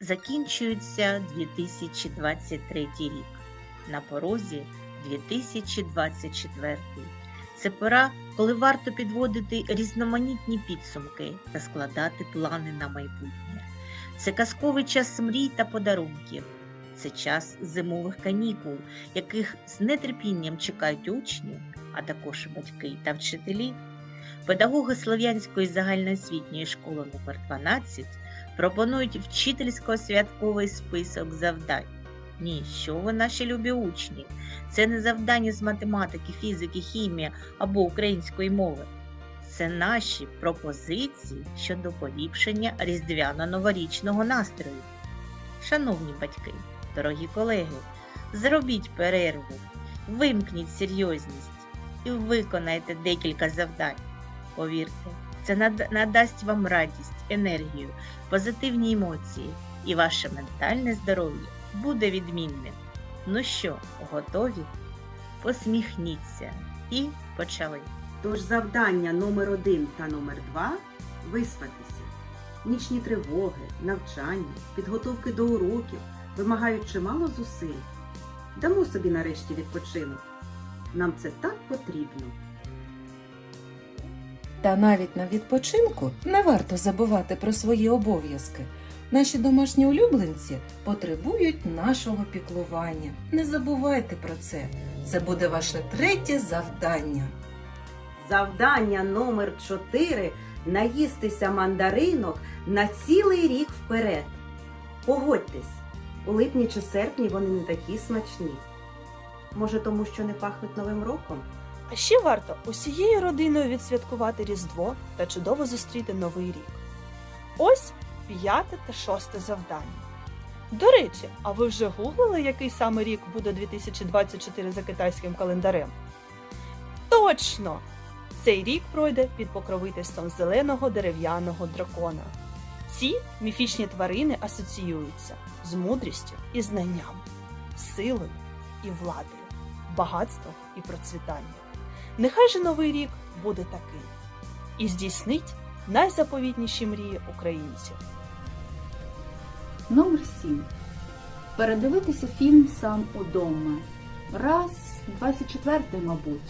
Закінчується 2023 рік. На порозі 2024. Це пора, коли варто підводити різноманітні підсумки та складати плани на майбутнє. Це казковий час мрій та подарунків. Це час зимових канікул, яких з нетерпінням чекають учні, а також батьки та вчителі. Педагоги Слов'янської загальноосвітньої школи номер 12 пропонують вчительсько-святковий список завдань. Ні, що ви наші любі учні? Це не завдання з математики, фізики, хімії або української мови. Це наші пропозиції щодо поліпшення різдвяно-новорічного настрою. Шановні батьки, дорогі колеги, зробіть перерву, вимкніть серйозність і виконайте декілька завдань. Повірте, це над- надасть вам радість, енергію, позитивні емоції, і ваше ментальне здоров'я буде відмінним. Ну що, готові? Посміхніться і почали. Тож завдання номер один та номер два виспатися. Нічні тривоги, навчання, підготовки до уроків вимагають чимало зусиль. Дамо собі нарешті відпочинок. Нам це так потрібно. Та навіть на відпочинку не варто забувати про свої обов'язки. Наші домашні улюбленці потребують нашого піклування. Не забувайте про це. Це буде ваше третє завдання. Завдання номер 4 наїстися мандаринок на цілий рік вперед. Погодьтесь, у липні чи серпні вони не такі смачні. Може, тому що не пахнуть Новим роком? А ще варто усією родиною відсвяткувати Різдво та чудово зустріти Новий рік. Ось п'яте та шосте завдання. До речі, а ви вже гуглили, який саме рік буде 2024 за китайським календарем? Точно! Цей рік пройде під покровительством зеленого дерев'яного дракона. Ці міфічні тварини асоціюються з мудрістю і знанням, силою і владою, багатством і процвітанням. Нехай же новий рік буде такий і здійснить найзаповітніші мрії українців. Номер 7. Передивитися фільм сам удома. Раз, 24, мабуть.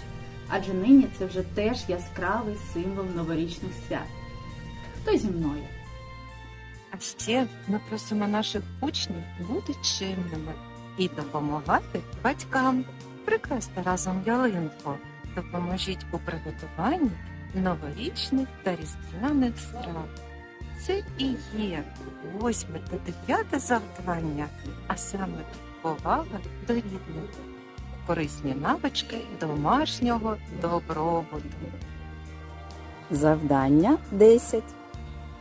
Адже нині це вже теж яскравий символ новорічних свят. Хто зі мною? А ще ми просимо наших учнів бути чимними і допомагати батькам. Прикрасти разом ялинку. Допоможіть у приготуванні новорічних та різдвяних страв. Це і є восьме та дев'яте завдання, а саме повага до рідних, корисні навички домашнього добробуту. Завдання 10.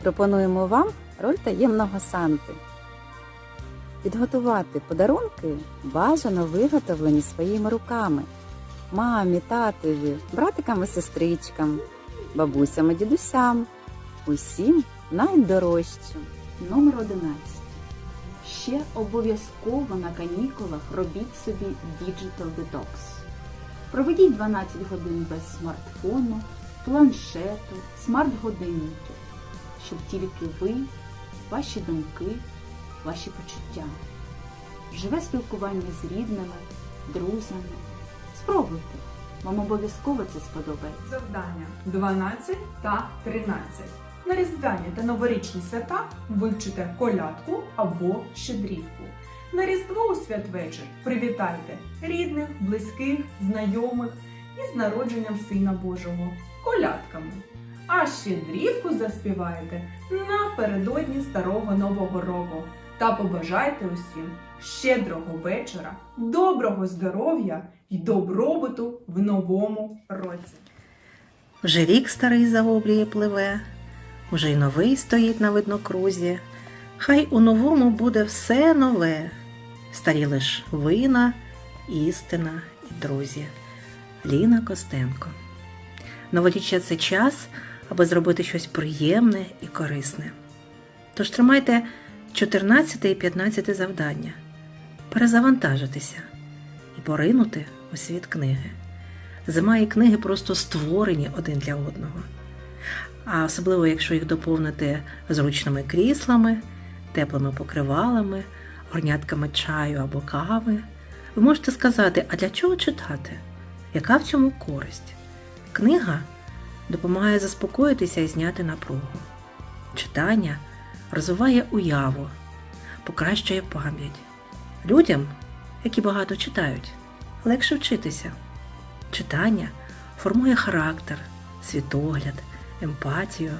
Пропонуємо вам роль таємного Санти. Підготувати подарунки бажано виготовлені своїми руками мамі, татові, братикам і сестричкам, бабусям і дідусям, усім найдорожчим. Номер 11. Ще обов'язково на канікулах робіть собі Digital Detox. Проведіть 12 годин без смартфону, планшету, смарт-годинників, щоб тільки ви, ваші думки, ваші почуття, живе спілкування з рідними, друзями. Спробуйте, вам обов'язково це сподобається. Завдання 12 та 13. На різдвяні та новорічні свята вивчите колядку або щедрівку. На різдво у святвечір привітайте рідних, близьких, знайомих із народженням Сина Божого колядками. А щедрівку заспіваєте напередодні старого нового року. Та побажайте усім щедрого вечора, доброго здоров'я і добробуту в новому році. Вже рік старий за вобліє пливе, уже й новий стоїть на виднокрузі. Хай у новому буде все нове, старі лиш вина, істина і друзі. Ліна Костенко. Новоріччя це час, аби зробити щось приємне і корисне. Тож тримайте 14 і 15 завдання, перезавантажитися і поринути у світ книги. Зима і книги просто створені один для одного. А особливо, якщо їх доповнити зручними кріслами, теплими покривалами, горнятками чаю або кави. Ви можете сказати, а для чого читати? Яка в цьому користь? Книга допомагає заспокоїтися і зняти напругу. Читання розвиває уяву, покращує пам'ять. Людям, які багато читають, легше вчитися. Читання формує характер, світогляд, емпатію.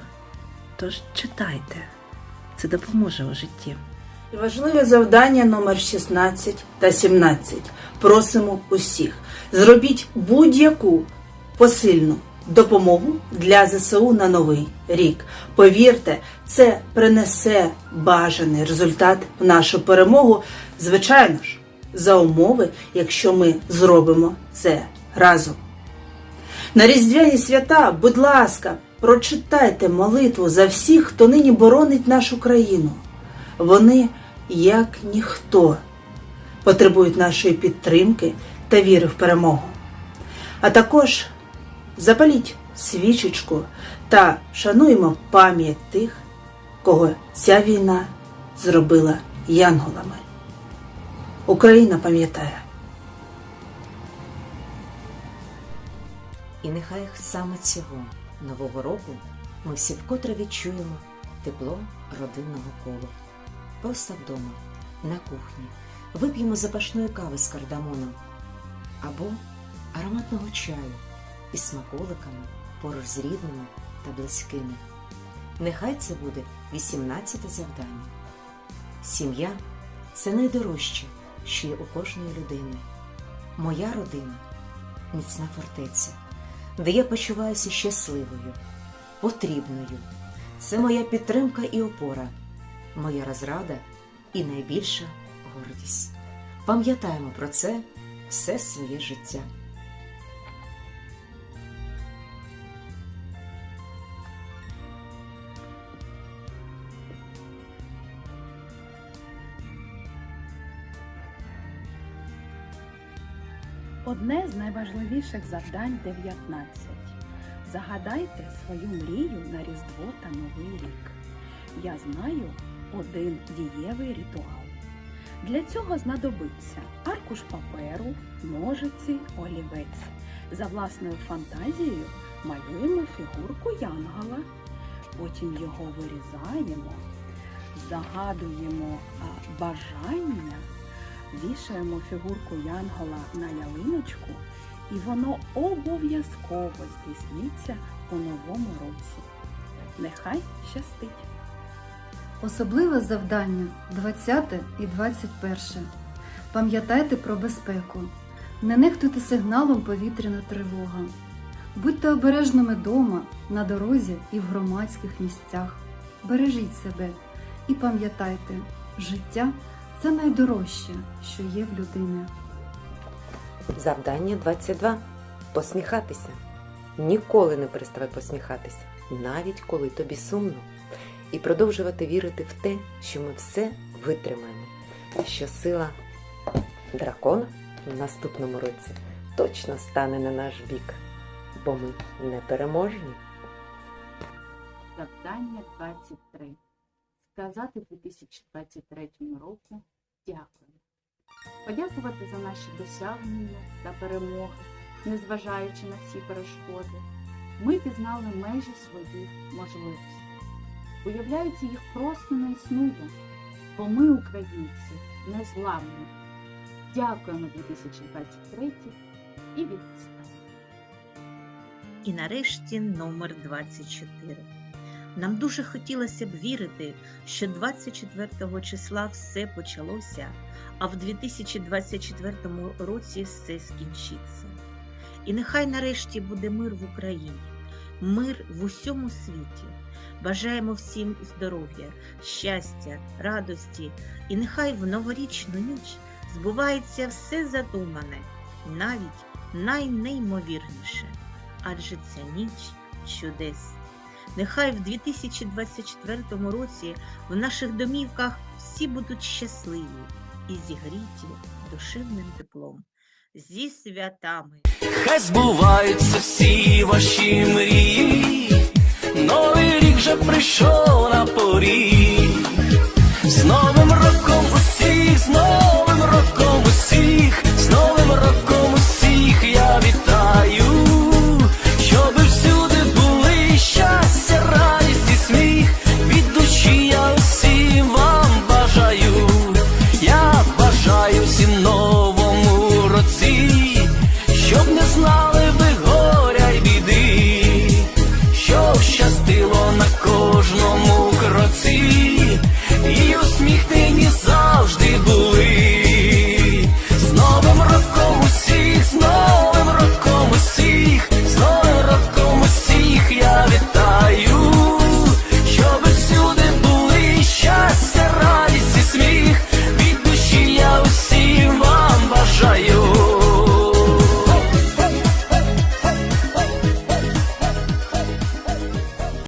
Тож читайте, це допоможе у житті. Важливе завдання номер 16 та 17. Просимо усіх. Зробіть будь-яку посильну допомогу для ЗСУ на новий рік. Повірте, це принесе бажаний результат в нашу перемогу. Звичайно ж, за умови, якщо ми зробимо це разом. На Різдвяні свята, будь ласка, прочитайте молитву за всіх, хто нині боронить нашу країну. Вони, як ніхто, потребують нашої підтримки та віри в перемогу. А також запаліть свічечку та шануємо пам'ять тих, кого ця війна зробила янголами. Україна пам'ятає. І нехай саме цього нового року ми всі вкотре відчуємо тепло родинного колу. Просто вдома, на кухні, вип'ємо запашної кави з кардамоном або ароматного чаю із смаколиками поруч з рідними та близькими. Нехай це буде 18 завдання. Сім'я це найдорожче, що є у кожної людини. Моя родина міцна фортеця де я почуваюся щасливою, потрібною. Це моя підтримка і опора, моя розрада і найбільша гордість. Пам'ятаємо про це все своє життя. Одне з найважливіших завдань 19. Загадайте свою мрію на Різдво та Новий рік. Я знаю один дієвий ритуал. Для цього знадобиться аркуш паперу, ножиці, олівець. За власною фантазією малюємо фігурку янгола, потім його вирізаємо, загадуємо бажання вішаємо фігурку Янгола на ялиночку, і воно обов'язково здійсниться у новому році. Нехай щастить! Особливе завдання 20 і 21. Пам'ятайте про безпеку. Не нехтуйте сигналом повітряна тривога. Будьте обережними вдома, на дорозі і в громадських місцях. Бережіть себе і пам'ятайте, життя це найдорожче, що є в людини. Завдання 22. Посміхатися. Ніколи не переставай посміхатися, навіть коли тобі сумно. І продовжувати вірити в те, що ми все витримаємо, що сила дракона в наступному році точно стане на наш бік, бо ми непереможні. Завдання 23. Сказати 2023 року дякую. Подякувати за наші досягнення та перемоги, незважаючи на всі перешкоди. Ми пізнали межі своїх можливостей. Уявляється, їх просто не існує, бо ми, українці, незламні. Дякуємо 2023 і відпускаємо. І нарешті номер 24. Нам дуже хотілося б вірити, що 24 числа все почалося, а в 2024 році все скінчиться. І нехай нарешті буде мир в Україні, мир в усьому світі. Бажаємо всім здоров'я, щастя, радості, і нехай в новорічну ніч збувається все задумане, навіть найнеймовірніше, адже ця ніч чудес. Нехай в 2024 році в наших домівках всі будуть щасливі і зігріті душевним теплом. Зі святами! Хай збуваються всі ваші мрії, новий рік вже прийшов на поріг.